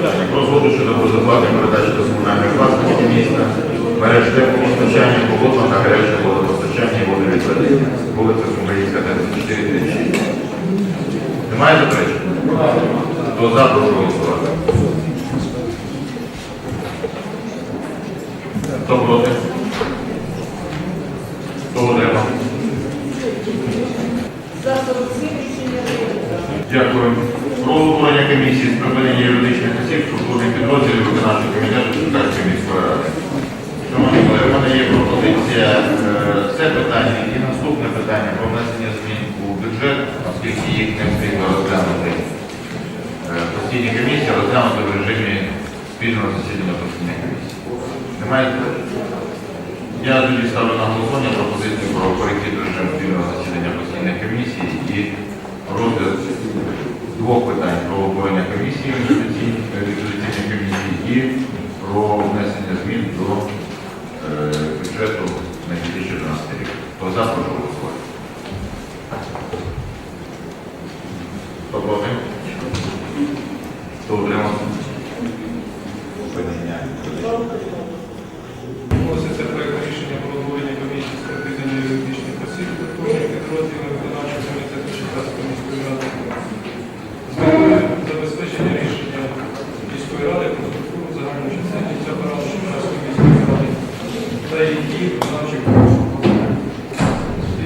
Про згоду щодо безоплатної передачі до комунальної власності міста, мереж теплопостачання, холодного та гарячого водопостачання і водовідведення. Вулиця Сумаївська, 34, 36. Немає заперечень? Хто за, прошу голосувати. Хто проти? Хто утримав? За 47. Дякую. Про комісії з припинення юридичних осіб структурних підрозділів виконавчого комітету Черкаської міської ради. Шановні колеги, в мене є пропозиція е, це питання і наступне питання про внесення змін у бюджет, оскільки їх не встигли розглянути. е, Постійні комісії розглянути в режимі спільного засідання постійних комісій. Немає? Я тоді ставлю на голосування пропозицію про перехід в режим спільного засідання постійних комісій і розгляд двох питань про обговорення комісії інвестиційних інвестиційних комісій і про внесення змін до е, бюджету на 2012 рік. Хто за, прошу голосувати. Хто проти? Хто утримався? Прийняття. Вноситься проект рішення про утворення комісії з припинення юридичних осіб, структурних підрозділів виконавчого комітету Черкаської міської ради. З метою забезпечення рішення міської ради про структуру загальну чисельність апарату Черкаської міської ради та її виконавчих органів.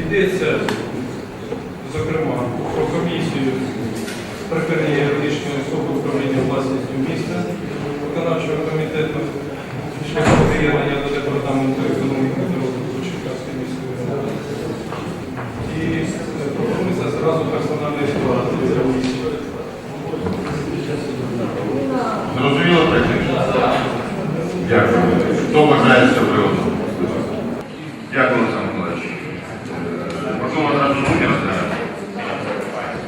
Йдеться, зокрема, про комісію з припинення юридичної особи управління власністю міста, виконавчого комітету шляхом приєднання до департаменту економіки та розвитку Черкаської міської ради. І е, пропонується зразу персональний склад цієї комісії. Зрозуміло так? Дякую. Хто вважає це приводом? Дякую, Олександр Миколаївич. Е, Прошу вас разом руки розглянути.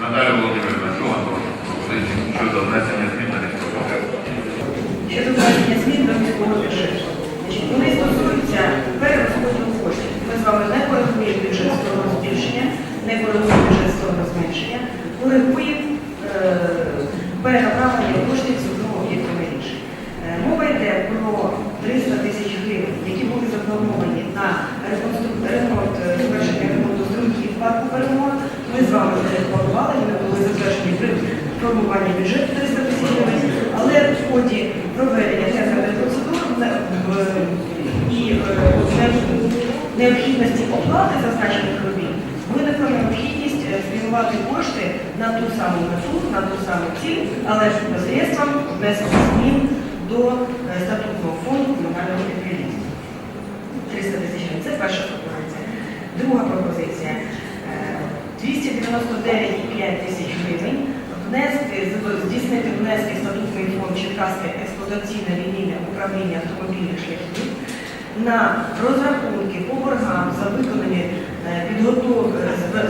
Наталя Володимирівна, що у вас пропозиції щодо внесення змін на міського бюджету? Щодо внесення змін до міського бюджету. Значить, Вони стосуються перерозподілу коштів. Ми з вами не коригуємо бюджет з того збільшення, не коригуємо бюджет з того зменшення, коригуємо е, перенаправлення коштів з одного об'єкту на інший. Е, Мова йде про 300 тисяч гривень, які були заплановані на ремонт, е, завершення ремонту струмків парку перемога. Ми з вами планували, вони були затверджені при формуванні бюджету 300 тисяч гривень, але в ході проведення тендерних процедур і необхідності оплати зазначених робіт виникла необхідність е, спрямувати кошти на ту саму мету, на ту саму ціль, але ж посредством внесення змін до е, статутного фонду комунального підприємства. 300 тисяч. Це перша пропозиція. Друга пропозиція. Е, 299,5 тисяч гривень внести, здійснити внески в статутний фонд Черкаське експлуатаційне лінійне управління автомобільних шляхів на розрахунки по боргам за виконані е, підготов...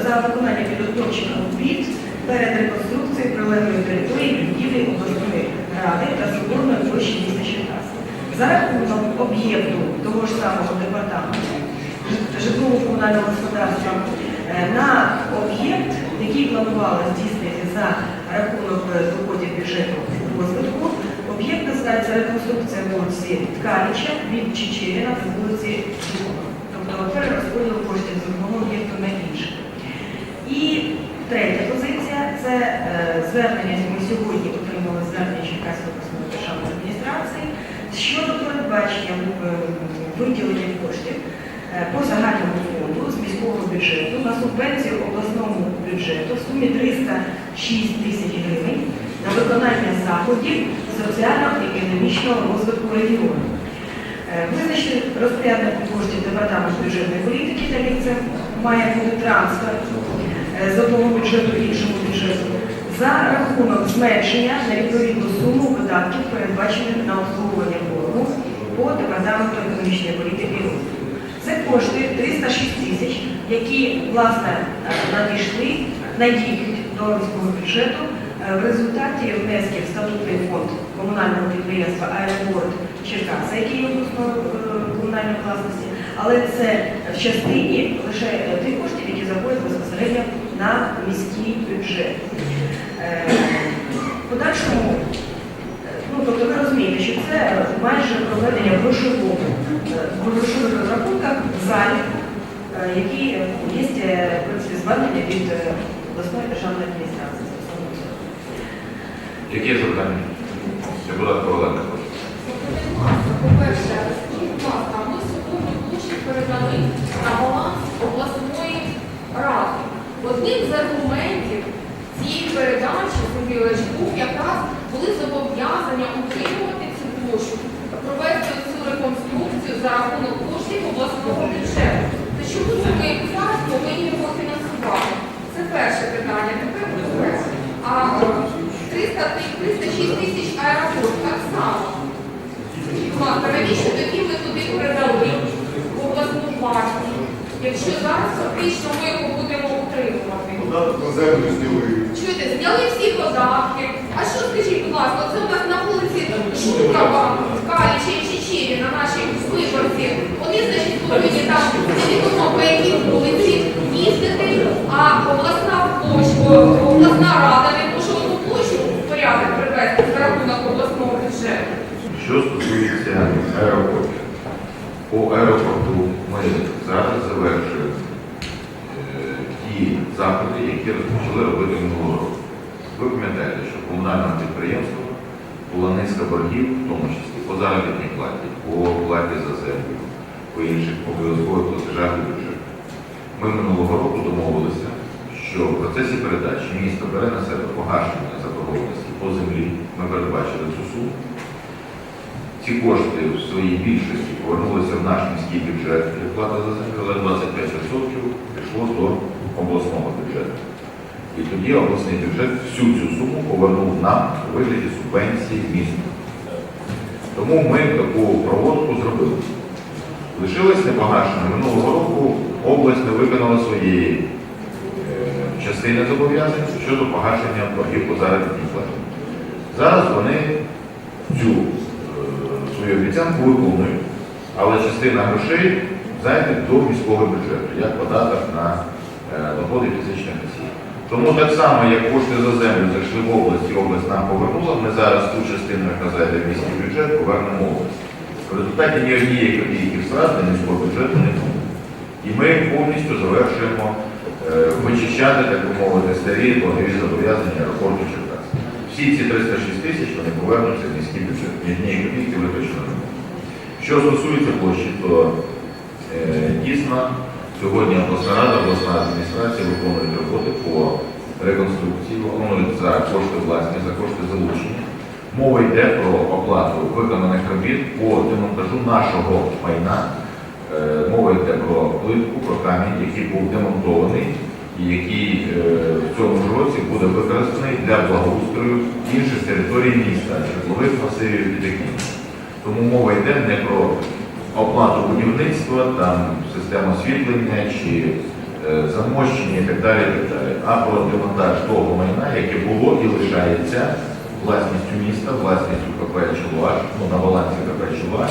за виконання підготовчих робіт перед реконструкцією прилеглої території будівлі обласної ради та соборної площі міста Черкаси. За рахунок об'єкту того ж самого департаменту житлово-комунального господарства е, на об'єкт, який планували здійснити за рахунок е, доходів бюджету розвитку. Об'єкт називається реконструкція вулиці Тканича від Чечеріна до вулиці Жукова. Тобто перерозподіл коштів з одного об'єкту на інший. І третя позиція це е, звернення, ми сьогодні отримали звернення Черкаської обласної державної адміністрації щодо передбачення е, виділення коштів е, по загальному фонду з міського бюджету на субвенцію обласному бюджету в сумі 306 тисяч гривень на виконання заходів соціально-економічного розвитку регіону. Е, Визначити розпоряднику коштів департамент бюджетної політики, так як це має бути трансфер е, з одного бюджету іншому бюджету, за рахунок зменшення на відповідну суму видатків, передбачених на обслуговування боргу по департаменту економічної політики. Це кошти 306 тисяч, які власне е, надійшли, надійдуть до міського бюджету е, в результаті внесків в статутний фонд комунального підприємства Аеропорт Черкаса, який є е, комунальної власності, але це в частині лише е, тих коштів, які заходять безпосередньо на міський бюджет. Е, Подальшому, е, ну, тобто проведення грошового е, грошових розрахунках в залі, е, які є е, в звернення від е, обласної державної адміністрації. Які є запитання? Депутат Коваленко. По-перше, скажіть, будь ласка, ми сьогодні площі передали на баланс обласної ради. Одним з аргументів цієї передачі був якраз були зобов'язання утримувати цю площу, провести цю реконструкцію за рахунок коштів обласного бюджету. Чому ми зараз повинні його фінансувати? Це перше питання. Тепер друге. А е, 300 306 тисяч аеропорт так само. Навіщо тоді ми туди передали в обласну партію, якщо зараз фактично ми його будемо утримувати? Чуєте, зняли всі податки. А що скажіть, будь ласка, це у нас на вулиці Жукова, Калічі Чечері, на нашій виборці. Вони, значить, повинні там невідомо по якій вулиці їздити, а обласна площа, обласна рада не може одну площу в порядок привести за рахунок обласного бюджету. Що стосується. По аеропорту ми зараз завершуємо е, ті заходи, які розпочали робити минулого року. Ви пам'ятаєте, що комунальному підприємству була низка боргів, в тому числі по заробітній платі, по платі за землю, по інших обов'язкових платежах у бюджет. Ми минулого року домовилися, що в процесі передачі місто бере на себе погашення заборгованості по землі. Ми передбачили цю суму. Ці кошти в своїй більшості повернулися в наш міський бюджет, плата за землю, але 25% пішло до обласного бюджету. І тоді обласний бюджет всю цю суму повернув нам у вигляді субвенції місту. Тому ми таку проводку зробили. Лишилось непогашено. Минулого року область не виконала своєї е, частини зобов'язань щодо погашення боргів по заробітній платі. Зараз вони цю свою обіцянку виконують, але частина грошей зайде до міського бюджету, як податок на е, доходи фізичних осіб. Тому так само, як кошти за землю зайшли в область, і область нам повернула, ми зараз ту частину, яка зайде в міський бюджет, повернемо область. В результаті ні однієї копійки втрат міського бюджету не буде. І ми повністю завершуємо е, вичищати, так би мовити, старі боргові зобов'язання аеропорту Черкас. Всі ці 306 тисяч вони повернуться в міський бюджет. Ні однієї копійки не буде. Що стосується площі, то е, дійсно сьогодні обласна рада, обласна адміністрація виконують роботи по реконструкції, виконують за кошти власні, за кошти залучення. Мова йде про оплату виконаних робіт по демонтажу нашого майна. Е, Мова йде про плитку, про камінь, який був демонтований який е, в цьому році буде використаний для благоустрою інших територій міста, житлових масивів і інше. Тому мова йде не про оплату будівництва, там систему освітлення чи е, замощення і так далі, і так далі, а про демонтаж того майна, яке було і лишається власністю міста, власністю КП «Чолуаш», ну, на балансі КП «Чолуаш».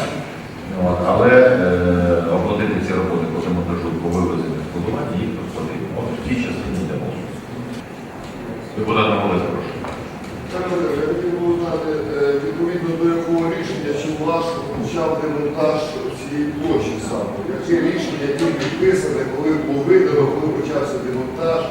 Але е, оплатити ці роботи по демонтажу, по вивезенню складування їх потрібно. Тій частині йде мова. Депутат Намолець, прошу. Відповідно до якого рішення, чи ваш почав демонтаж цієї площі саме? Яке рішення, яке підписане, коли було видано, коли почався демонтаж,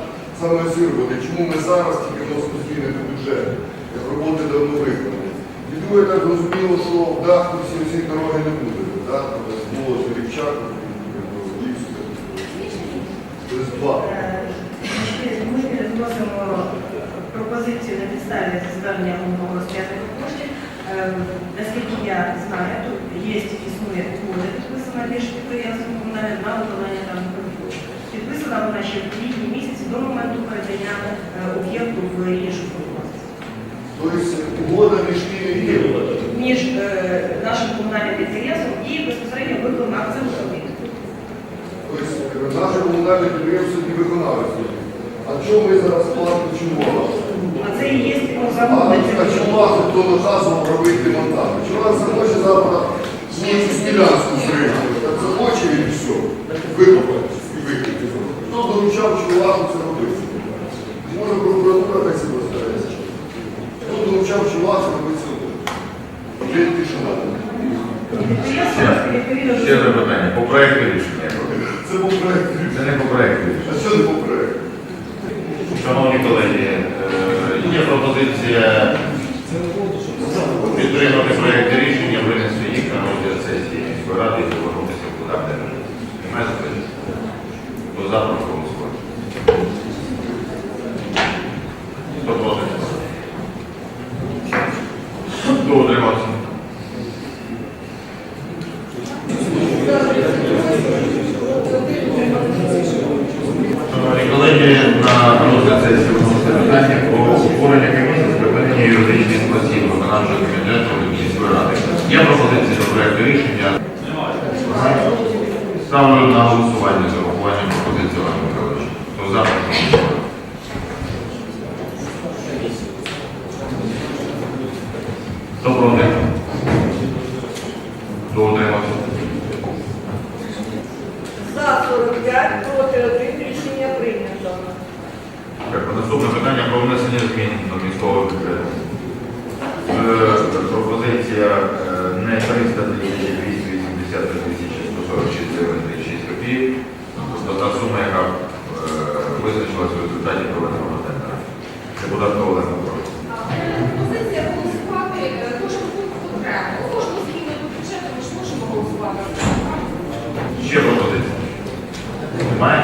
саме зірваний? Чому ми зараз тільки вносимо зміни до бюджету, як роботи давно виконані? І друге, так зрозуміло, що в даху всі всі дороги не буде, так? Тобто Було Рівчак, лісу, тобто два. Е, Ми вносимо пропозицію на підставі звернення головного розпорядника коштів. Наскільки я знаю, тут є існує угода підписана між підприємством комунальним на виконання даних робіт. Підписана вона ще в квітні місяці до моменту передання е, об'єкту в іншу власність. Тобто угода між? Між е, нашим комунальним підприємством і безпосередньо виконавцем робіт. Тобто наше комунальне підприємство не виконавець. А чому ми зараз платимо чому? А це і є А, замовлення. а чому хто наказував робити монтаж? Нас захоче завтра смілянську зрити? Так захоче і все. Викопати і викрити. Хто доручав чуваху це робити? Може прокуратура так себе старається. Хто доручав чуваху робити це робити? Блін, тишина. Ясно, відповідно Ще до запитання. По проекту рішення. Це був проект. Це не по проекту рішення. А що не був проект? Шановні колеги, е, є пропозиція підтримати проєкт рішення, винести їх на розгляд сесії міської ради і повернутися в пленарне режим. Немає заперечень? Хто за, прошу голосувати. Хто проти? Хто утримався? Шановні колеги, на розгляд сесії виноситься питання про утворення комісії з припинення юридичних осіб виконавчого комітету міської ради. Є пропозиції до проекту рішення? Ставлю на голосування з урахуванням пропозиції Олега Михайловича. Хто за, прошу. Хто проти? Хто утримався? За 45, проти 1, рішення прийнято. Так, Наступне питання про внесення змін до міського бюджету. Е, Пропозиція е, не 300 тисяч 280 тисяч 146 гривень 36 копійок. Тобто та сума, яка визначилася в результаті проведеного тендера. Це Коваленко, прошу. Пропозиція голосувати е, кожен пункт окремо. Кожну зміну до бюджету ми ж можемо голосувати. Ще пропозиція? Немає?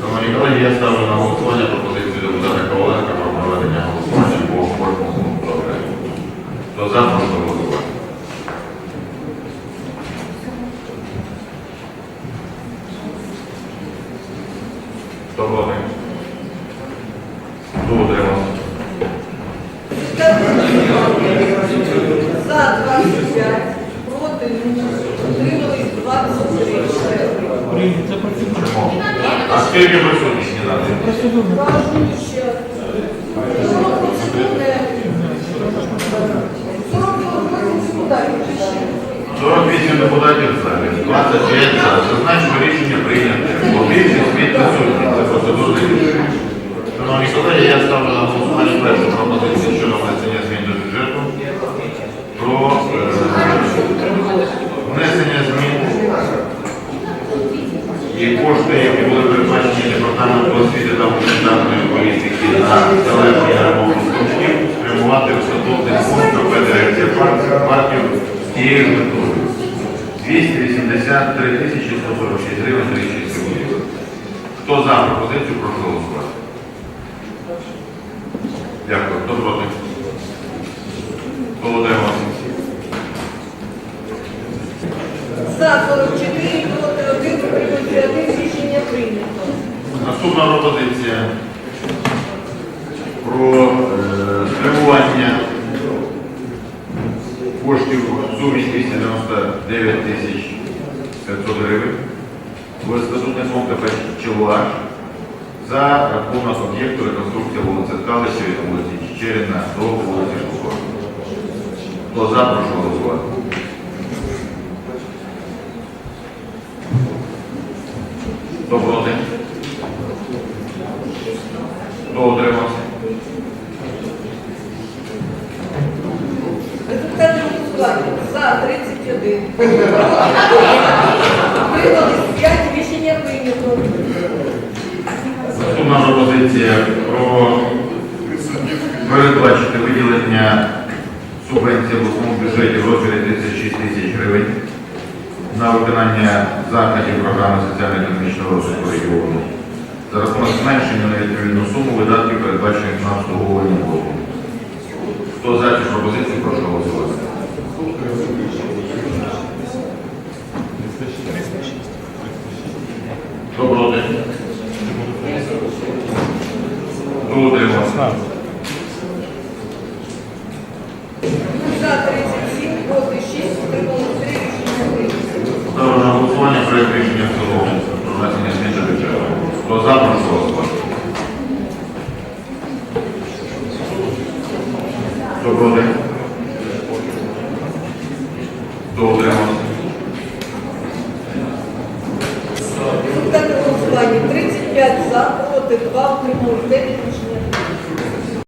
Шановні колеги, я ставлю на голосування пропозицію депутата Коваленка про проведення голосування по кожному пункту окремо. Хто за, прошу голосувати. Хто проти? Хто утримався? За 25, проти 0, утримались 23. Чому? А скільки присутність не надо? Кажу ще. 40 процедурне. 48 депутатів. чи ще? 48 депутатів в залі, 25 за. Що рішення прийняте. Бо більшість від присутніх. Це процедурне рішення. Шановні колеги, я ставлю на голосування першу пропозицію щодо внесення змін до бюджету. Про е, внесення змін і кошти, які були передбачені департаменту освіти та гуманітарної політики на залежні ремонту коштів, спрямувати в статутний фонд КП дирекція парків, з тією метою. 283 тисячі 146 гривень 36 копійок. Хто за пропозицію, прошу голосувати. Дякую. Хто проти? Хто утримався? За 44, проти 1, утримався 1, рішення прийнято. Наступна пропозиція про е, спрямування коштів в сумі 299 тисяч 500 гривень в статутний фонд КП «Челуаш» за рахунок об'єкту реконструкція вулиці Ткалища від вулиці Чечеріна до вулиці Школа. Хто за, прошу голосувати. Хто проти? Хто утримався? Результати голосування. За 31. Утримались 5, рішення прийнято. Наступна пропозиція про передбачити виділення субвенції в обласному бюджеті в розмірі 36 тисяч гривень на виконання заходів програми соціально-економічного розвитку регіону за рахунок зменшення на відповідну суму видатків, передбачених на обслуговування блоку. Хто за цю пропозицію, прошу голосувати. Хто проти? Хто утримався?